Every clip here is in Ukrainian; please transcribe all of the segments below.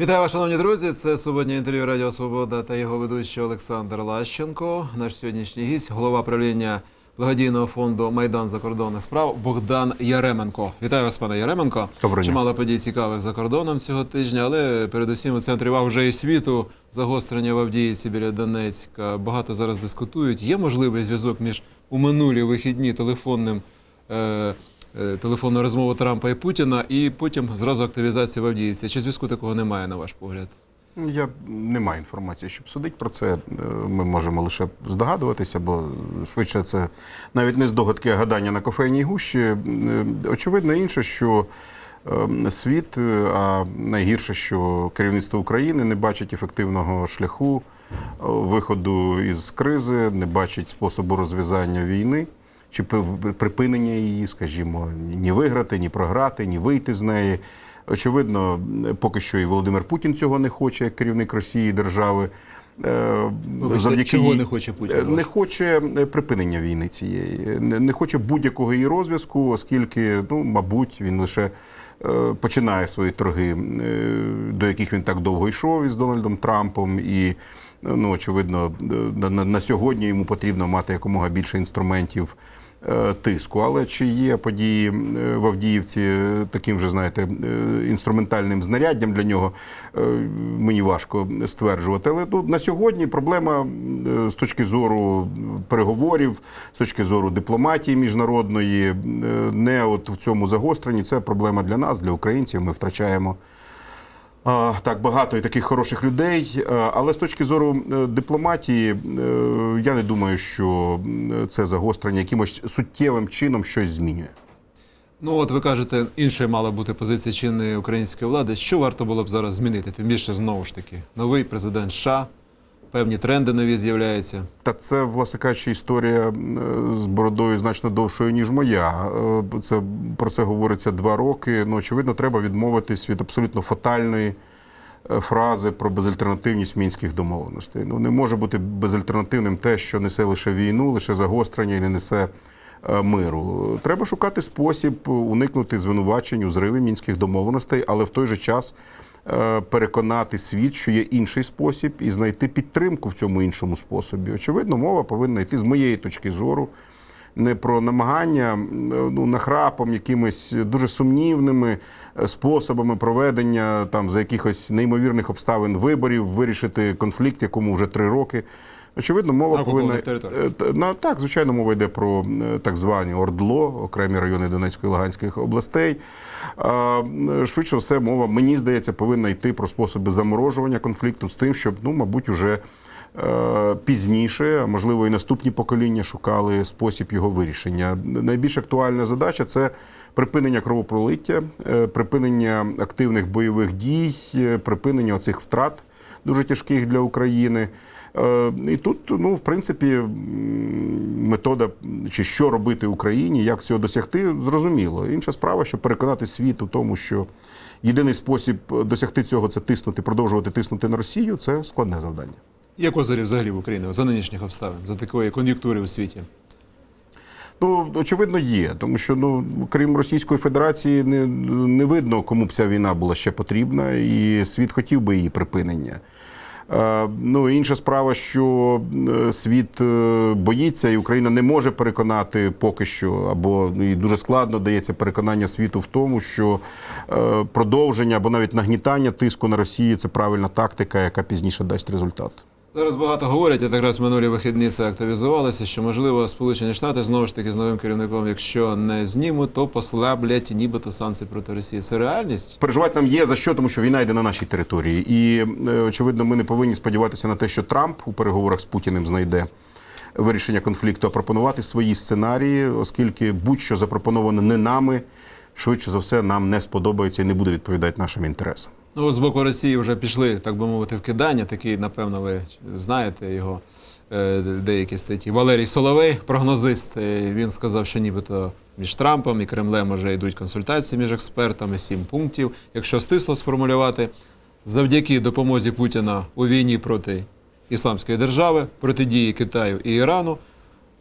Вітаю вас, шановні друзі. Це суботнє інтерв'ю Радіо Свобода та його ведучий Олександр Лащенко. Наш сьогоднішній гість, голова правління благодійного фонду Майдан закордонних справ Богдан Яременко. Вітаю вас, пане Яременко. Доброго дня. Чимало подій цікавих за кордоном цього тижня, але передусім у центрі уваги вже і світу загострення в Авдіївці біля Донецька. Багато зараз дискутують. Є можливий зв'язок між у минулі вихідні телефонним. Е- е, Телефонну розмову Трампа і Путіна, і потім зразу активізація в Авдіївці. Чи зв'язку такого немає, на ваш погляд? Я не маю інформації, щоб судити про це. Е, Ми можемо лише здогадуватися, бо швидше це навіть не здогадки, а гадання на кофейній гущі. Е, Очевидно, інше, що е, світ, е, а найгірше, що керівництво України не бачить ефективного шляху е, виходу із кризи, не бачить способу розв'язання війни. Чи при- припинення її, скажімо, ні виграти, ні програти, ні вийти з неї. Очевидно, поки що і Володимир Путін цього не хоче, як керівник Росії держави. Е, Вибачте, чого не хоче Путін, Е. Не хоче е, припинення війни цієї, не, хоче будь-якого її розв'язку, оскільки, ну, мабуть, він лише починає свої торги, до яких він так довго йшов із Дональдом Трампом. І, ну, очевидно, на, на, сьогодні йому потрібно мати якомога більше інструментів тиску. Але чи є події е, в Авдіївці е, таким же, знаєте, е, інструментальним знаряддям для нього, е, мені важко стверджувати. Але ну, на сьогодні проблема е, з точки зору переговорів, з точки зору дипломатії міжнародної, е, не от в цьому загостренні. Це проблема для нас, для українців. Ми втрачаємо. Так, багато і таких хороших людей. Але з точки зору е, дипломатії, е, я не думаю, що е, це загострення якимось суттєвим чином щось змінює. Ну от ви кажете, іншою мала бути позиція чинної української влади. Що варто було б зараз змінити? Тим більше знову ж таки, новий президент США, певні тренди нові з'являються. Та це, власне кажучи, історія з бородою значно довшою, ніж моя. Е, Це про це говориться два роки. Ну, очевидно, треба відмовитись від абсолютно фатальної е, фрази про безальтернативність мінських домовленостей. Ну не може бути безальтернативним те, що несе лише війну, лише загострення і не несе. е, Миру треба шукати спосіб уникнути звинувачень у зриві мінських домовленостей, але в той же час переконати світ, що є інший спосіб, і знайти підтримку в цьому іншому способі. Очевидно, мова повинна йти з моєї точки зору. Не про намагання ну, нахрапом, якимись дуже сумнівними е, способами проведення там за якихось неймовірних обставин виборів вирішити конфлікт, якому вже три роки. Очевидно, мова На повинна. Е, На так, звичайно, мова йде про так звані ОРДЛО, окремі райони Донецької і Луганських областей. Швидше все, мова, мені здається, повинна йти про способи заморожування конфлікту з тим, щоб, ну, мабуть, уже е, пізніше, а можливо, і наступні покоління шукали спосіб його вирішення. Найбільш актуальна задача це припинення кровопролиття, е, припинення активних бойових дій, припинення оцих втрат дуже тяжких для України. Е, І тут, ну, в принципі, метода чи що робити Україні, як цього досягти, зрозуміло. Інша справа, щоб переконати світ у тому, що єдиний спосіб досягти цього це тиснути, продовжувати тиснути на Росію, це складне завдання. Є козирі взагалі в Україні за нинішніх обставин, за такої кон'юнктури у світі. Ну, очевидно, є, тому що ну, крім Російської Федерації, не, не видно, кому б ця війна була ще потрібна, і світ хотів би її припинення. Е, ну, інша справа, що е, світ е, боїться, і Україна не може переконати поки що, або ну, і дуже складно дається переконання світу в тому, що продовження або навіть нагнітання тиску на Росію це правильна тактика, яка пізніше дасть результат. Зараз багато говорять, а якраз минулі вихідні це активізувалося, що можливо Сполучені Штати знову ж таки з новим керівником, якщо не знімуть, то послаблять нібито санкції проти Росії. Це реальність? Переживати нам є за що, тому що війна йде на нашій території. І е, очевидно, ми не повинні сподіватися на те, що Трамп у переговорах з Путіним знайде вирішення конфлікту, а пропонувати свої сценарії, оскільки будь-що запропоноване не нами, швидше за все, нам не сподобається і не буде відповідати нашим інтересам. Ну, з боку Росії вже пішли, так би мовити, вкидання. Такий, напевно, ви знаєте його е, деякі статті. Валерій Соловей, прогнозист, е, він сказав, що нібито між Трампом і Кремлем вже йдуть консультації між експертами, сім пунктів. Якщо стисло сформулювати, завдяки допомозі Путіна у війні проти Ісламської держави, протидії Китаю і Ірану,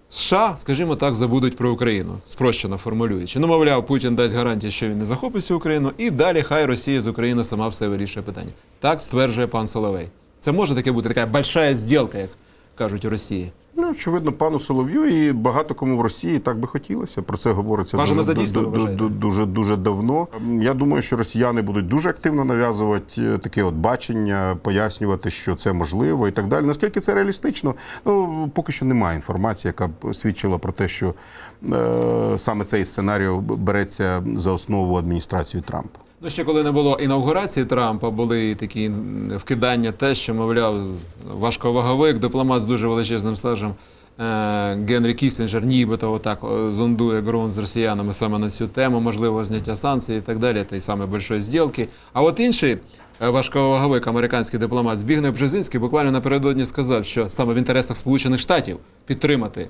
США, скажімо так, забудуть про Україну, спрощено формулюючи. Ну, мовляв, Путін дасть гарантії, що він не захопить цю Україну, і далі хай Росія з України сама все вирішує питання. Так стверджує пан Соловей. Це може таке бути така большая зділка, як кажуть у Росії. Ну, очевидно, пану Солов'ю і багато кому в Росії так би хотілося. Про це говориться дуже, за дійсно, ду- ду- дуже дуже давно. Я думаю, що росіяни будуть дуже активно нав'язувати е, таке от бачення, пояснювати, що це можливо і так далі. Наскільки це реалістично? Ну поки що немає інформації, яка б свідчила про те, що е, саме цей сценарій береться за основу адміністрації Трампа. Ну, ще коли не було інаугурації Трампа, були такі вкидання те, що, мовляв, важковаговик, дипломат з дуже величезним стажем е, Генрі Кісінджер, нібито отак зондує ґрунт з росіянами саме на цю тему, можливо, зняття санкцій і так далі, та й саме большої зділки. А от інший е, важковаговик, американський дипломат Збігнев Бжезинський буквально напередодні сказав, що саме в інтересах Сполучених Штатів підтримати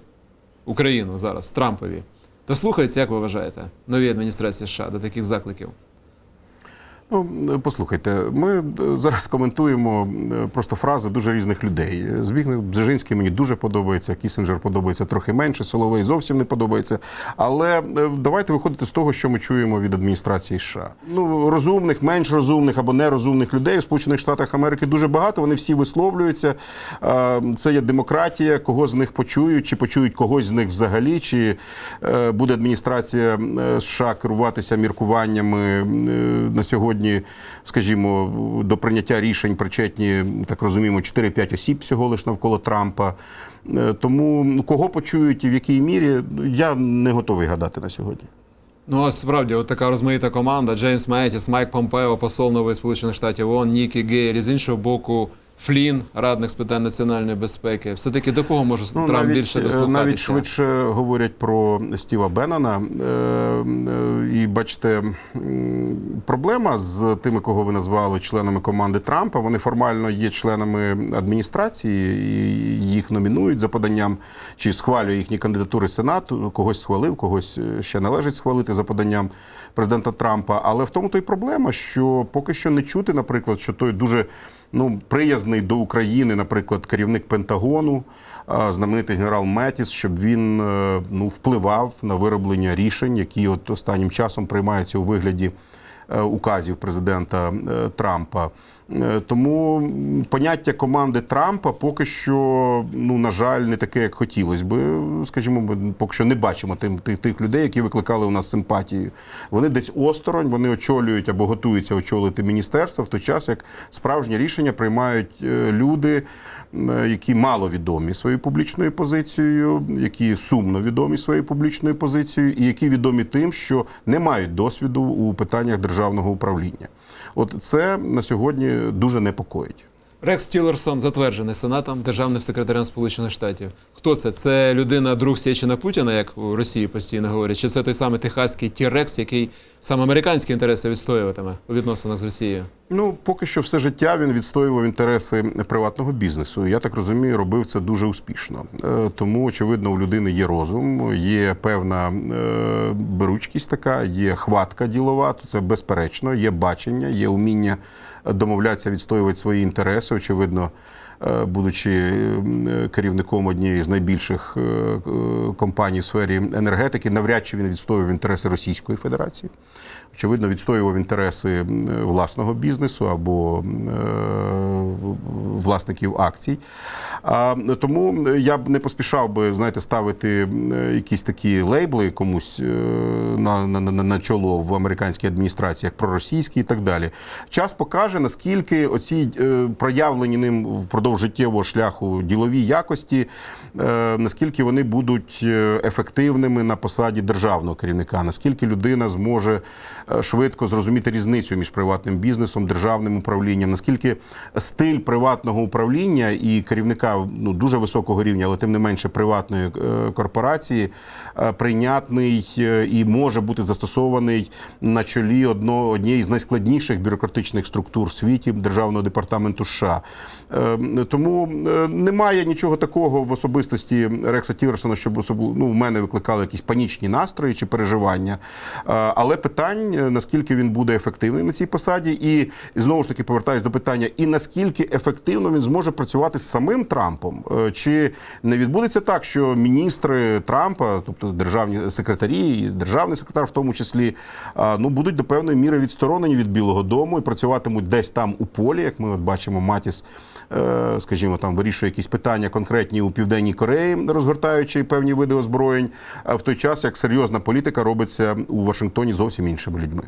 Україну зараз Трампові. Дослухаються, як ви вважаєте, новій адміністрації США до таких закликів? Ну, послухайте, ми е, зараз коментуємо е, просто фрази дуже різних людей. Збігнев Бжежинський мені дуже подобається, Кісінджер подобається трохи менше, Соловей зовсім не подобається. Але е, давайте виходити з того, що ми чуємо від адміністрації США. Ну, розумних, менш розумних або нерозумних людей у Сполучених Штатах Америки дуже багато. Вони всі висловлюються. Це є демократія, кого з них почують, чи почують когось з них взагалі, чи буде адміністрація США керуватися міркуваннями на сьогодні, скажімо, до прийняття рішень причетні, так розуміємо, 4-5 осіб всього лиш навколо Трампа. Е, Тому кого почують і в якій мірі, я не готовий гадати на сьогодні. Ну, а справді, от така розмаїта команда: Джеймс Меттіс, Майк Помпео, посол нової Сполучених Штатів ООН, Нікі Гейлі, з іншого боку, Флін, радник з питань національної безпеки. Все-таки до кого може Ну, Трамп навіть, більше е, дослухатися? навіть швидше говорять про Стіва Беннона. Е, е, І бачите, проблема з тими, кого ви назвали членами команди Трампа. Вони формально є членами адміністрації, і їх номінують за поданням чи схвалює їхні кандидатури Сенату. Когось схвалив, когось ще належить схвалити за поданням президента Трампа. Але в тому то й проблема, що поки що не чути, наприклад, що той дуже ну, приязний до України, наприклад, керівник Пентагону, знаменитий генерал Метіс, щоб він е, ну, впливав на вироблення рішень, які от останнім часом приймаються у вигляді е, указів президента е, Трампа. Е, Тому поняття команди Трампа поки що, ну на жаль, не таке, як хотілося би. Скажімо, ми поки що не бачимо тим тих, тих людей, які викликали у нас симпатію. Вони десь осторонь, вони очолюють або готуються очолити міністерство, в той час як справжні рішення приймають е, люди, які мало відомі своєю публічною позицією, які сумно відомі своєю публічною позицією, і які відомі тим, що не мають досвіду у питаннях державного управління. От це на сьогодні дуже непокоїть. Рекс Тілерсон затверджений Сенатом, державним секретарем Сполучених Штатів. Хто це? Це людина друг Сєчина Путіна, як у Росії постійно говорять, чи це той самий техаський Ті-Рекс, який саме американські інтереси відстоюватиме у відносинах з Росією? Ну, поки що все життя він відстоював інтереси приватного бізнесу. Я так розумію, робив це дуже успішно. Е, Тому, очевидно, у людини є розум, є певна е, беручкість така, є хватка ділова, то це безперечно, є бачення, є уміння домовлятися, відстоювати свої інтереси. Очевидно, будучи е, керівником однієї з найбільших е, е, компаній в сфері енергетики, навряд чи він відстоював інтереси Російської Федерації. Очевидно, відстоював інтереси власного бізнесу або е, власників акцій. Тому я б не поспішав би, знаєте, ставити якісь такі лейбли комусь е, на, на, на, на чоло в американській адміністрації, як проросійські і так далі. Час покаже, наскільки оці е, проявлені ним впродовж життєвого шляху ділові якості, е, наскільки вони будуть е, ефективними на посаді державного керівника, наскільки людина зможе е, швидко зрозуміти різницю між приватним бізнесом, державним управлінням, наскільки стиль приватного управління і керівника ну дуже високого рівня, але тим не менше приватної корпорації прийнятний і може бути застосований на чолі одно, однієї з найскладніших бюрократичних структур в світі державного департаменту США. Е, Тому е, немає нічого такого в особистості Рекса Тілерсона, щоб особливо ну, в мене викликали якісь панічні настрої чи переживання. Е, Але питань, е, наскільки він буде ефективний на цій посаді, і, знову ж таки повертаюсь до питання, і наскільки ефективно він зможе працювати з самим Трампом, чи не відбудеться так, що міністри Трампа, тобто державні секретарі, і державний секретар, в тому числі, ну будуть до певної міри відсторонені від Білого Дому і працюватимуть десь там у полі, як ми от бачимо, Матіс, скажімо, там вирішує якісь питання конкретні у південній Кореї, розгортаючи певні види озброєнь. В той час як серйозна політика робиться у Вашингтоні зовсім іншими людьми.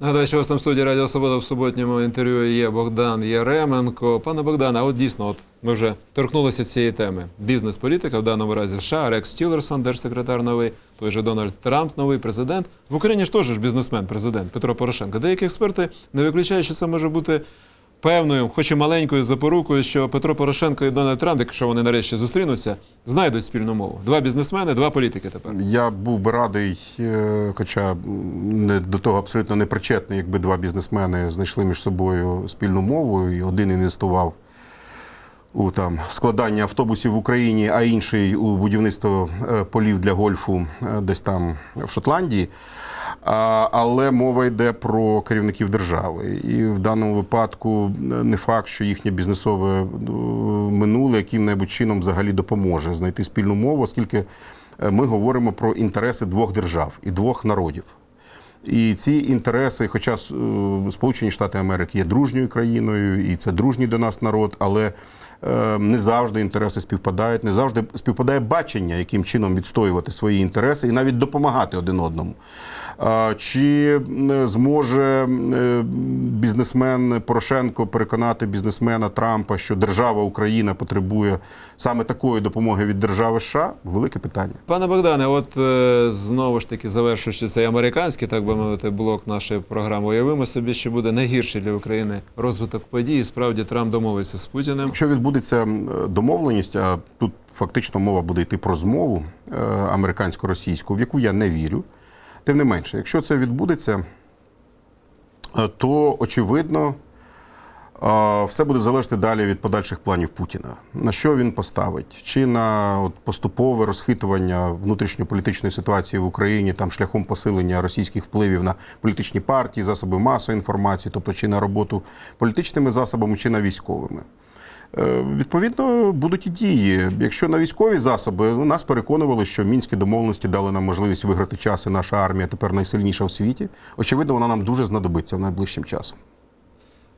Нагадаю, що у вас там студії Радіо Свобода в суботньому інтерв'ю є Богдан Яременко. Пане Богдане, от дійсно, от ми вже торкнулися цієї теми. Бізнес-політика, в даному разі в США, Рекс Тілерсон, держсекретар новий, той же Дональд Трамп, новий президент. В Україні ж теж бізнесмен, президент Петро Порошенко. Деякі експерти не виключають, що це може бути певною, хоч і маленькою запорукою, що Петро Порошенко і Дональд Трамп, якщо вони нарешті зустрінуться, знайдуть спільну мову. Два бізнесмени, два політики тепер. Я був би радий, е, хоча не до того абсолютно не причетний, якби два бізнесмени знайшли між собою спільну мову, і один інвестував у там складання автобусів в Україні, а інший у будівництво е, полів для гольфу е, десь там в Шотландії. А, Але мова йде про керівників держави, і в даному випадку е, не факт, що їхнє бізнесове минуле яким-небудь чином взагалі допоможе знайти спільну мову, оскільки ми говоримо про інтереси двох держав і двох народів. І ці інтереси, хоча Сполучені Штати Америки є дружньою країною, і це дружній до нас народ, але не завжди інтереси співпадають, не завжди співпадає бачення, яким чином відстоювати свої інтереси і навіть допомагати один одному. Чи зможе бізнесмен Порошенко переконати бізнесмена Трампа, що держава Україна потребує саме такої допомоги від держави США? Велике питання. Пане Богдане, от е, знову ж таки завершуючи цей американський, так би мовити, блок нашої програми, уявимо собі, що буде найгірший для України розвиток подій. І справді Трамп домовиться з Путіним. Якщо відбудеться домовленість, а тут фактично мова буде йти про змову е, американсько-російську, в яку я не вірю. Тим не менше, якщо це відбудеться, е, то очевидно. е, Все буде залежати далі від подальших планів Путіна. На що він поставить? Чи на от, поступове розхитування внутрішньополітичної ситуації в Україні там шляхом посилення російських впливів на політичні партії, засоби масової інформації, тобто чи на роботу політичними засобами, чи на військовими. Е, Відповідно, будуть і дії. Якщо на військові засоби ну, нас переконували, що мінські домовленості дали нам можливість виграти час, і наша армія тепер найсильніша в світі. Очевидно, вона нам дуже знадобиться в найближчим часом.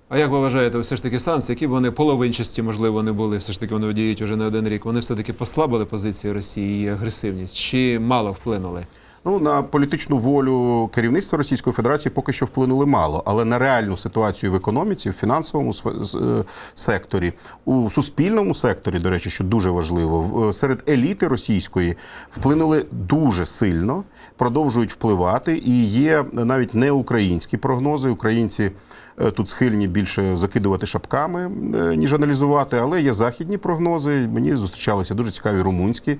А як ви вважаєте, все ж таки санкції, які б вони половинчасті, можливо, не були, все ж таки вони діють уже не один рік. Вони все таки послабили позиції Росії і агресивність, чи мало вплинули? Ну на політичну волю керівництва Російської Федерації поки що вплинули мало, але на реальну ситуацію в економіці, в фінансовому е, секторі, у суспільному секторі, до речі, що дуже важливо, е, серед еліти російської вплинули дуже сильно, продовжують впливати. І є навіть не українські прогнози. Українці е, тут схильні більше закидувати шапками, ніж аналізувати, але є західні прогнози. Мені зустрічалися дуже цікаві румунські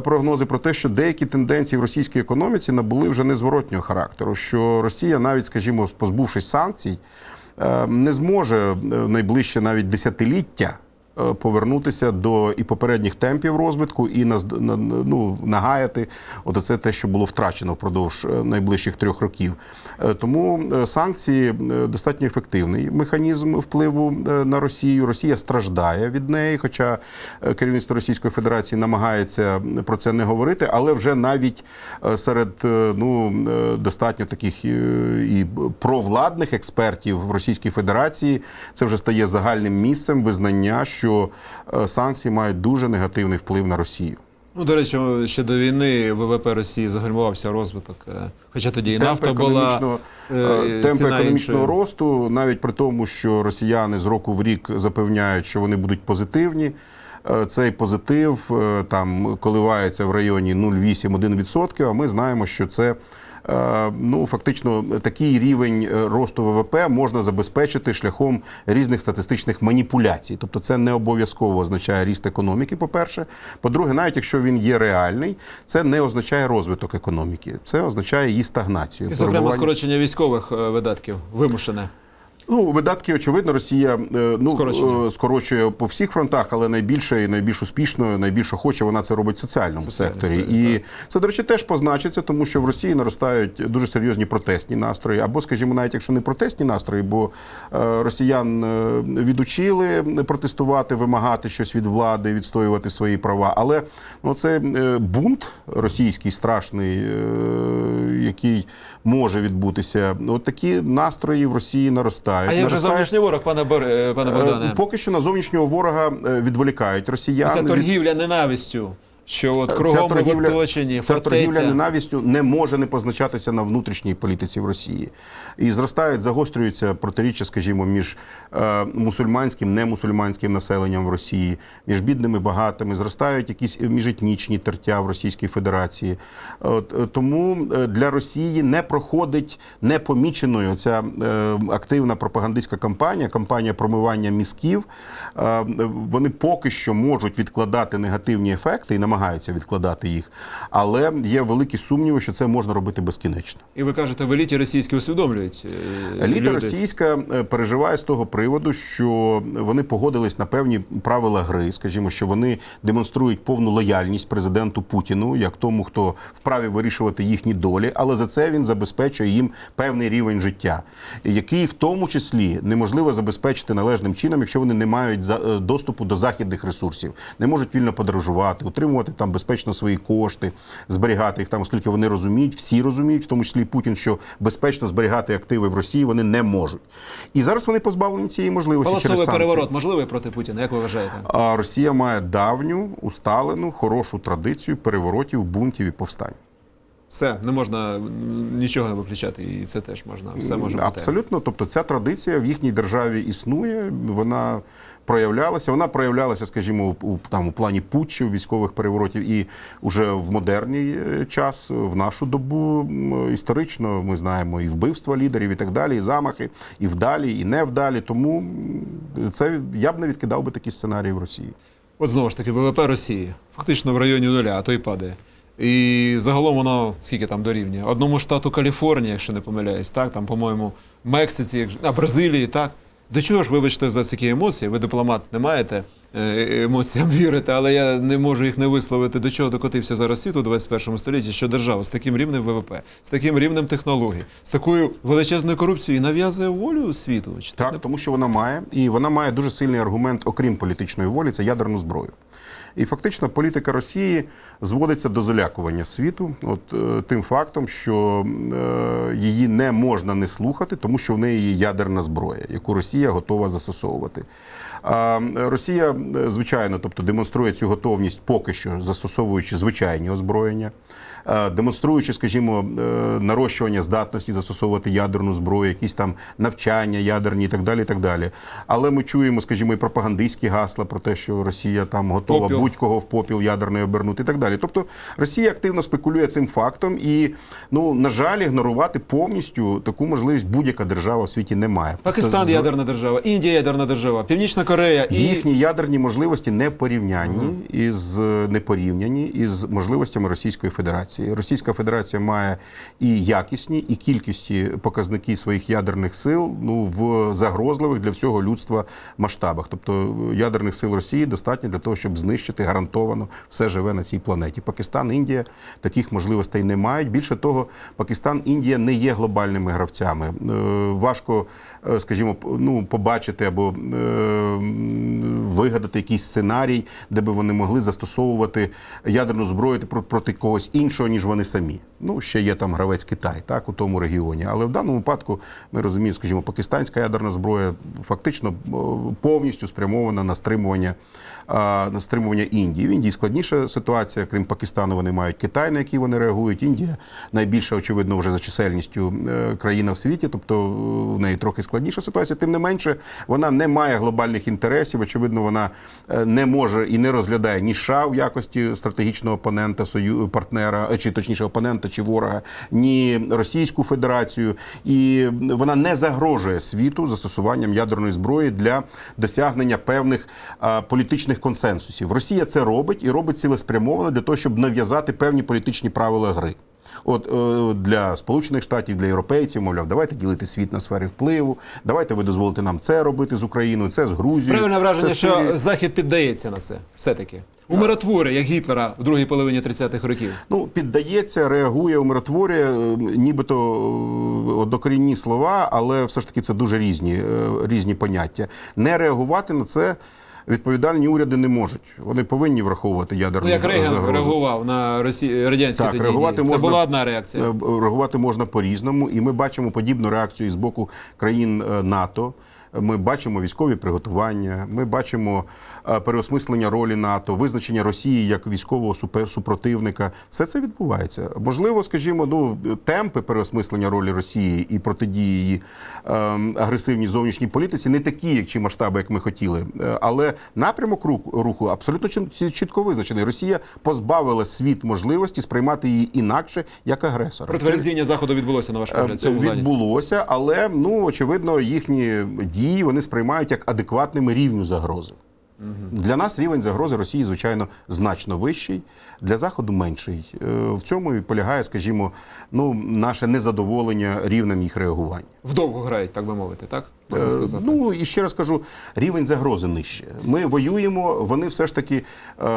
прогнози про те, що деякі тенденції в російській економіці набули вже незворотнього характеру. Що Росія, навіть, скажімо, позбувшись санкцій, е, не зможе е, найближче навіть десятиліття. Е, Повернутися до і попередніх темпів розвитку, і на- ну, нагаяти от це те, що було втрачено впродовж е, найближчих трьох років. Е, Тому санкції достатньо ефективний механізм впливу на Росію. Росія страждає від неї, хоча керівництво Російської Федерації намагається про це не говорити, але вже навіть серед ну достатньо таких і провладних експертів в Російській Федерації це вже стає загальним місцем визнання, що е, санкції мають дуже негативний вплив на Росію. Ну, до речі, ще до війни ВВП Росії загальмувався розвиток. е, Хоча тоді і Темпи нафта була е, темпи економічного іншою. росту, навіть при тому, що росіяни з року в рік запевняють, що вони будуть позитивні. Цей позитив там коливається в районі 0,8-1%, а ми знаємо, що це ну фактично такий рівень е, росту ВВП можна забезпечити шляхом різних статистичних маніпуляцій. Тобто, це не обов'язково означає ріст економіки. По-перше, по-друге, навіть якщо він є реальний, це не означає розвиток економіки, це означає її стагнацію. І, зокрема, скорочення військових е, видатків вимушене. Ну, видатки, очевидно, Росія е, ну, е, скорочує по всіх фронтах, але найбільше і найбільш успішно, найбільш охоче вона це робить в соціальному Соціальній секторі. сфері, І це, до речі, теж позначиться, тому що в Росії наростають дуже серйозні протестні настрої, або, скажімо, навіть якщо не протестні настрої, бо е, росіян відучили протестувати, вимагати щось від влади, відстоювати свої права. Але ну, це бунт російський страшний, який може відбутися. От такі настрої в Росії наростають. А як же зовнішній ворог, пане, Бор... е, пане Е, Богдане? Поки що на зовнішнього ворога е, відволікають росіяни. Це торгівля ненавистю, що от кругом торгівля- оточенні, ця торгівля фортеця. ненавистю не може не позначатися на внутрішній політиці в Росії. І зростають, загострюються протиріччя, скажімо, між е, мусульманським, немусульманським населеннем в Росії, між бідними, багатими. Зростають якісь міжетнічні тертя в Російській Федерації. От, е, тому е, для Росії не проходить непоміченою ця е, активна пропагандистська кампанія, кампанія промивання мізків. Е, вони поки що можуть відкладати негативні ефекти і намагаються відкладати їх, але є великі сумніви, що це можна робити безкінечно. І ви кажете, в еліті російські усвідомлюють. е, Еліта люди. російська е, переживає з того приводу, що вони погодились на певні правила гри. Скажімо, що вони демонструють повну лояльність президенту Путіну, як тому, хто вправі вирішувати їхні долі, але за це він забезпечує їм певний рівень життя, який в тому числі неможливо забезпечити належним чином, якщо вони не мають е, доступу до західних ресурсів, не можуть вільно подорожувати, утримувати там безпечно свої кошти, зберігати їх там, оскільки вони розуміють, всі розуміють, в тому числі і Путін, що безпечно зберігати активи в Росії вони не можуть. І зараз вони позбавлені цієї можливості через санкції. переворот можливий проти Путіна, як ви вважаєте? А Росія має давню, усталену, хорошу традицію переворотів, бунтів і повстань. Все, не можна нічого не виключати, і це теж можна. Все може бути. Абсолютно. Тобто ця традиція в їхній державі існує, вона проявлялася. Вона проявлялася, скажімо, у, там, у плані путчів, військових переворотів, і вже в модерній е, час, в нашу добу історично ми знаємо і вбивства лідерів, і так далі, і замахи, і вдалі, і невдалі. Тому це я б не відкидав би такі сценарії в Росії. От знову ж таки, ВВП Росії фактично в районі нуля, а то й падає. І загалом воно скільки там дорівнює? Одному штату Каліфорнія, якщо не помиляюсь, так, там, по-моєму, Мексиці, а Бразилії, так. До чого ж, вибачте, за такі емоції, ви дипломат не маєте емоціям вірити, але я не можу їх не висловити, до чого докотився зараз світ у 21 столітті, що держава з таким рівнем ВВП, з таким рівнем технологій, з такою величезною корупцією нав'язує волю світу. Чи Так, тому що вона має, і вона має дуже сильний аргумент, окрім політичної волі, це ядерну зброю. І фактично політика Росії зводиться до залякування світу, от е, тим фактом, що е, її не можна не слухати, тому що в неї є ядерна зброя, яку Росія готова застосовувати. Е, Росія, е, звичайно, тобто демонструє цю готовність поки що застосовуючи звичайні озброєння, е, демонструючи, скажімо, е, нарощування здатності застосовувати ядерну зброю, якісь там навчання ядерні і так далі. І так далі. Але ми чуємо, скажімо, і пропагандистські гасла про те, що Росія там готова Попіл. будь-кого в попіл ядерний обернути і так далі. Тобто Росія активно спекулює цим фактом, і ну на жаль, ігнорувати повністю таку можливість будь-яка держава в світі не має. Пакистан Тобто, ядерна держава, Індія ядерна держава, Північна Корея і Їхні ядерні можливості не порівнянні із не порівняні із можливостями Російської Федерації. Російська Федерація має і якісні, і кількісні показники своїх ядерних сил ну в загрозливих для всього людства масштабах. Тобто ядерних сил Росії достатньо для того, щоб знищити гарантовано все живе на цій планеті. Пакистан, Індія таких можливостей не мають. Більше того, Пакистан, Індія не є глобальними гравцями. Е, Важко, е, скажімо, ну побачити або е, м, якийсь сценарій, де би вони могли застосовувати ядерну зброю про- проти когось іншого, ніж вони самі. Ну, ще є там гравець Китай, так, у тому регіоні. Але в даному випадку ми розуміємо, скажімо, пакистанська ядерна зброя фактично повністю спрямована на стримування, на стримування Індії. В Індії складніша ситуація, крім Пакистану, вони мають Китай, на який вони реагують. Індія найбільша, очевидно, вже за чисельністю е, країна в світі, тобто е, в неї трохи складніша ситуація. Тим не менше, вона не має глобальних інтересів. Очевидно, вона е, не може і не розглядає ні США в якості стратегічного опонента, сою партнера, е, чи точніше опонента чи ворога, ні Російську Федерацію, і вона не загрожує світу застосуванням ядерної зброї для досягнення певних а, політичних консенсусів. Росія це робить і робить цілеспрямовано для того, щоб нав'язати певні політичні правила гри. От е, для Сполучених Штатів, для європейців, мовляв, давайте ділити світ на сфери впливу, давайте ви дозволите нам це робити з Україною, це з Грузією. Правильне враження, це що Сирією. Захід піддається на це. Все-таки. Умиротворює, як Гітлера в другій половині 30-х років. Ну, піддається, реагує, умиротворює, е, нібито е, докорінні слова, але все ж таки це дуже різні, різні поняття. Не реагувати на це відповідальні уряди не можуть. Вони повинні враховувати ядерну Ну, як Рейган загрозу. реагував на Росі... радянські Так, тоді реагувати. Це можна- була одна реакція. Е, Реагувати можна по-різному, і ми бачимо подібну реакцію і з боку країн е, НАТО. Ми бачимо військові приготування, ми бачимо е, переосмислення ролі НАТО, визначення Росії як військового супер супротивника. Все це відбувається. Можливо, скажімо, ну темпи переосмислення ролі Росії і протидії її е, агресивній зовнішній політиці не такі, як чи масштаби, як ми хотіли. Е, Але напрямок руху, руху абсолютно чіт- чітко визначений. Росія позбавила світ можливості сприймати її інакше як агресора. Це- Протверзіння Заходу відбулося, на ваш погляд, в цьому плані? відбулося, але ну очевидно, їхні дії вони сприймають як адекватними рівню загрози. Для нас рівень загрози Росії, звичайно, значно вищий, для Заходу менший. Е, В цьому і полягає, скажімо, ну, наше незадоволення рівнем їх реагування. Вдовго грають, так би мовити, так? Можна Е, сказати. Ну і ще раз кажу, рівень загрози нижче. Ми воюємо, вони все ж таки е,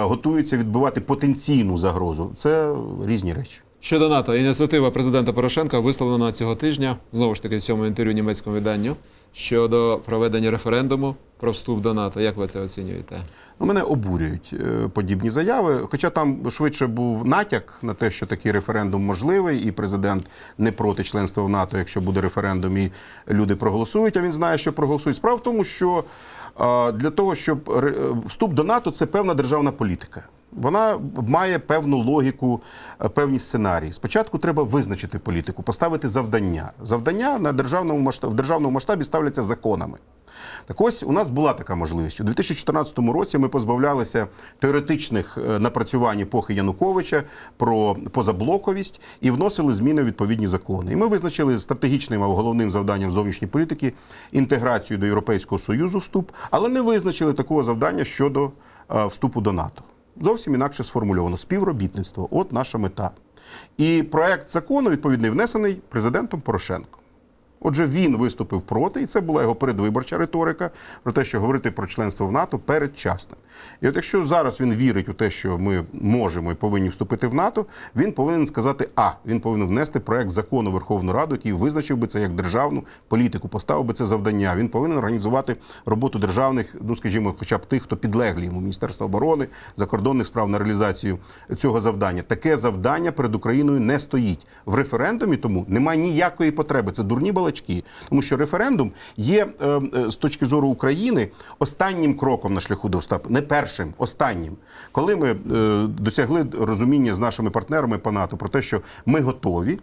готуються відбивати потенційну загрозу. Це різні речі. Щодо НАТО, ініціатива президента Порошенка висловлена цього тижня, знову ж таки, в цьому інтерв'ю німецькому виданню, щодо проведення референдуму про вступ до НАТО. Як ви це оцінюєте? Ну, мене обурюють е, подібні заяви. Хоча там швидше був натяк на те, що такий референдум можливий, і президент не проти членства в НАТО, якщо буде референдум, і люди проголосують. А він знає, що проголосують. Справа в тому, що для того, щоб е, вступ до НАТО, це певна державна політика. Вона має певну логіку, е, певні сценарії. Спочатку треба визначити політику, поставити завдання. Завдання на державному масштабі, в державному масштабі ставляться законами. Так ось у нас була така можливість. У 2014 році ми позбавлялися теоретичних е, напрацювань епохи Януковича про позаблоковість і вносили зміни в відповідні закони. І ми визначили стратегічним або головним завданням зовнішньої політики інтеграцію до Європейського Союзу вступ, але не визначили такого завдання щодо е, вступу до НАТО. Зовсім інакше сформульовано співробітництво. От наша мета. І проект закону відповідний внесений президентом Порошенком. Отже, він виступив проти, і це була його передвиборча риторика про те, що говорити про членство в НАТО передчасно. І от якщо зараз він вірить у те, що ми можемо і повинні вступити в НАТО, він повинен сказати: а він повинен внести проект закону Верховну Раду, який визначив би це як державну політику, поставив би це завдання. Він повинен організувати роботу державних, ну скажімо, хоча б тих, хто підлеглі йому Міністерства оборони, закордонних справ на реалізацію цього завдання. Таке завдання перед Україною не стоїть в референдумі. Тому немає ніякої потреби. Це дурні балачки, тому що референдум є е, е, з точки зору України останнім кроком на шляху до вступу, не першим, останнім. Коли ми е, досягли розуміння з нашими партнерами по НАТО про те, що ми готові.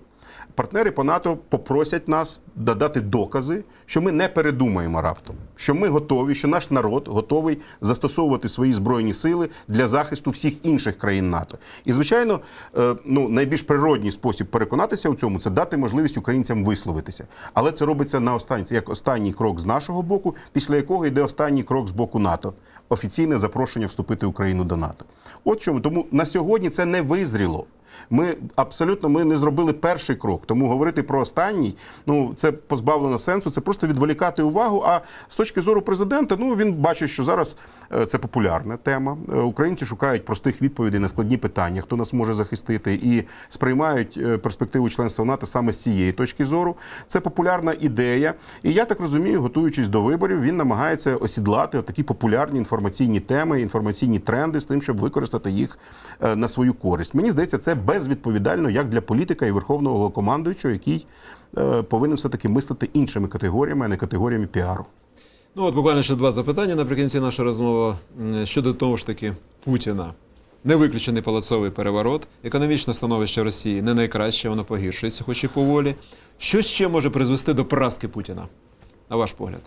Партнери по НАТО попросять нас додати докази, що ми не передумаємо раптом, що ми готові, що наш народ готовий застосовувати свої збройні сили для захисту всіх інших країн НАТО. І звичайно, е, ну найбільш природній спосіб переконатися у цьому це дати можливість українцям висловитися. Але це робиться на останній як останній крок з нашого боку, після якого йде останній крок з боку НАТО офіційне запрошення вступити Україну до НАТО. От чому тому на сьогодні це не визріло. Ми абсолютно ми не зробили перший крок. Тому говорити про останній, ну це позбавлено сенсу. Це просто відволікати увагу. А з точки зору президента, ну він бачить, що зараз е, це популярна тема. Е, Українці шукають простих відповідей на складні питання, хто нас може захистити, і сприймають е, перспективу членства в НАТО саме з цієї точки зору. Це популярна ідея. І я так розумію, готуючись до виборів, він намагається осідлати такі популярні інформаційні теми, інформаційні тренди з тим, щоб використати їх на свою користь. Мені здається, це безвідповідально як для політика і верховного головнокомандуючого, який е, повинен все таки мислити іншими категоріями, а не категоріями піару. Ну от буквально ще два запитання наприкінці нашої розмови щодо того ж таки Путіна. Не виключений палацовий переворот, економічне становище Росії не найкраще, воно погіршується, хоч і поволі. Що ще може призвести до поразки Путіна, на ваш погляд?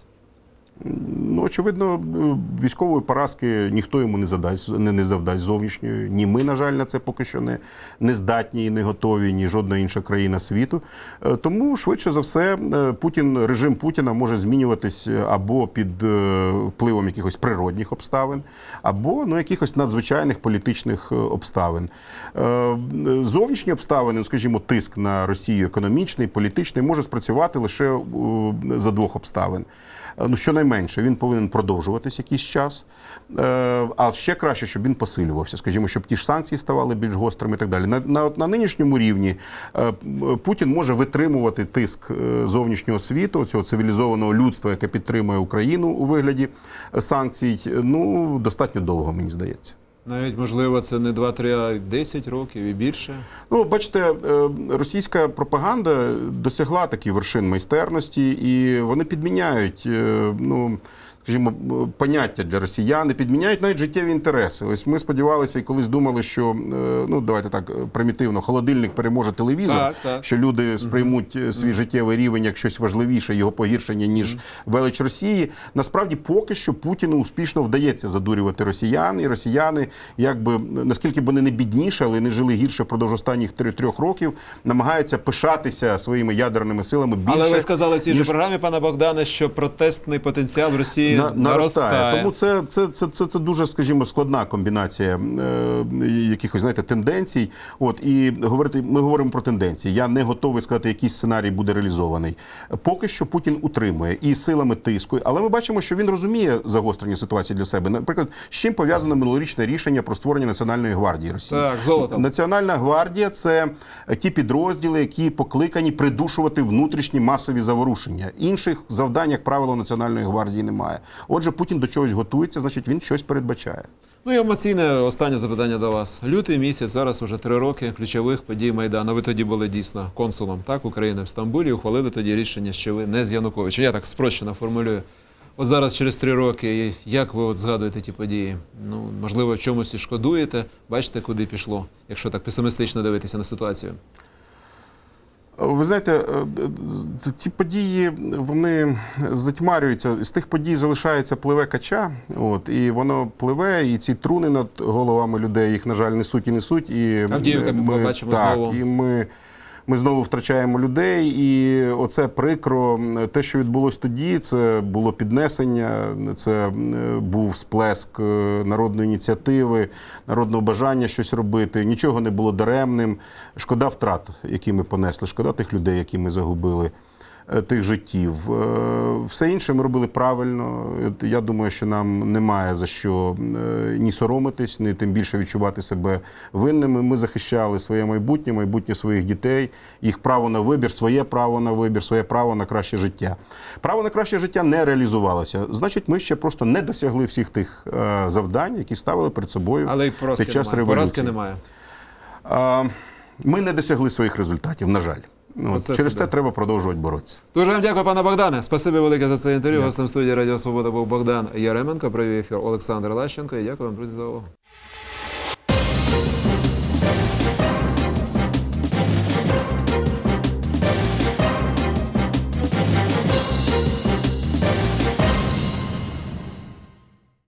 Ну, очевидно, е, військової поразки ніхто йому не задасть, не, не завдасть зовнішньої. Ні ми, на жаль, на це поки що не, не здатні і не готові, ні жодна інша країна світу. Е, Тому, швидше за все, е, Путін, режим Путіна може змінюватись або під впливом якихось природних обставин, або ну, якихось надзвичайних політичних обставин. Зовнішні обставини, ну, скажімо, тиск на Росію економічний, політичний, може спрацювати лише за двох обставин. Е, Ну, щонайменше, він повинен продовжуватись якийсь час. Е, А ще краще, щоб він посилювався. Скажімо, щоб ті ж санкції ставали більш гострими і так далі. На, на, на нинішньому рівні е, Путін може витримувати тиск зовнішнього світу, цього цивілізованого людства, яке підтримує Україну у вигляді санкцій. Ну, достатньо довго, мені здається. Навіть можливо, це не 2-3, а 10 років і більше. Ну, бачите, е, російська пропаганда досягла таких вершин майстерності, і вони підміняють, е, ну. Скажімо, поняття для росіян і підміняють навіть життєві інтереси. Ось ми сподівалися і колись думали, що е, ну давайте так е, примітивно, холодильник переможе телевізор, Так, так. що люди сприймуть е, свій життєвий рівень як щось важливіше, його погіршення, ніж велич Росії. Насправді, поки що Путіну успішно вдається задурювати росіян, і росіяни, якби наскільки б вони не біднішали, не жили гірше впродовж останніх трьох років, намагаються пишатися своїми ядерними силами більше. Але ви сказали в цій ніж же програмі, пане Богдане, що протестний потенціал в Росії на, наростає. наростає. Тому це, це, це, це, це дуже, скажімо, складна комбінація е, якихось, знаєте, тенденцій. От і говорити, ми говоримо про тенденції. Я не готовий сказати, який сценарій буде реалізований. Поки що Путін утримує і силами тиску, але ми бачимо, що він розуміє загострення ситуації для себе. Наприклад, з чим пов'язано минулорічне рішення про створення Національної гвардії Росії. Так, золотом. Національна гвардія це ті підрозділи, які покликані придушувати внутрішні масові заворушення. Інших завдань, як правило, Національної гвардії немає. Отже, Путін до чогось готується, значить він щось передбачає. Ну і емоційне останнє запитання до вас. Лютий місяць, зараз уже три роки ключових подій Майдану. Ви тоді були дійсно консулом так України в Стамбулі. Ухвалили тоді рішення, що ви не з Януковичем. Я так спрощено формулюю. От зараз, через три роки, як ви от згадуєте ті події? Ну можливо, в чомусь і шкодуєте, бачите, куди пішло, якщо так песимістично дивитися на ситуацію. Ви знаєте, е, ці події вони затьмарюються. З тих подій залишається пливе кача, от і воно пливе, і ці труни над головами людей їх, на жаль, несуть і несуть. І Авдіївка, ми бачимо так, знову. і ми. Ми знову втрачаємо людей, і оце прикро. Те, що відбулось тоді, це було піднесення, це е, був сплеск е, народної ініціативи, народного бажання щось робити. Нічого не було даремним. Шкода втрат, які ми понесли, шкода тих людей, які ми загубили. Е, Тих життів. Е, Все інше ми робили правильно. Я думаю, що нам немає за що е, ні соромитись, ні тим більше відчувати себе винними. Ми захищали своє майбутнє, майбутнє своїх дітей, їх право на вибір, своє право на вибір, своє право на краще життя. Право на краще життя не реалізувалося. Значить, ми ще просто не досягли всіх тих завдань, які ставили перед собою Але й під час немає. революції. Поразки немає. Ми не досягли своїх результатів, на жаль. Ну, от Оце через себе. те треба продовжувати боротися. Дуже вам дякую, пане Богдане. Спасибі велике за це інтерв'ю. Гостем студії Радіо Свобода був Богдан Яременко. Провів ефір Олександр Лащенко. І дякую вам, друзі, за увагу.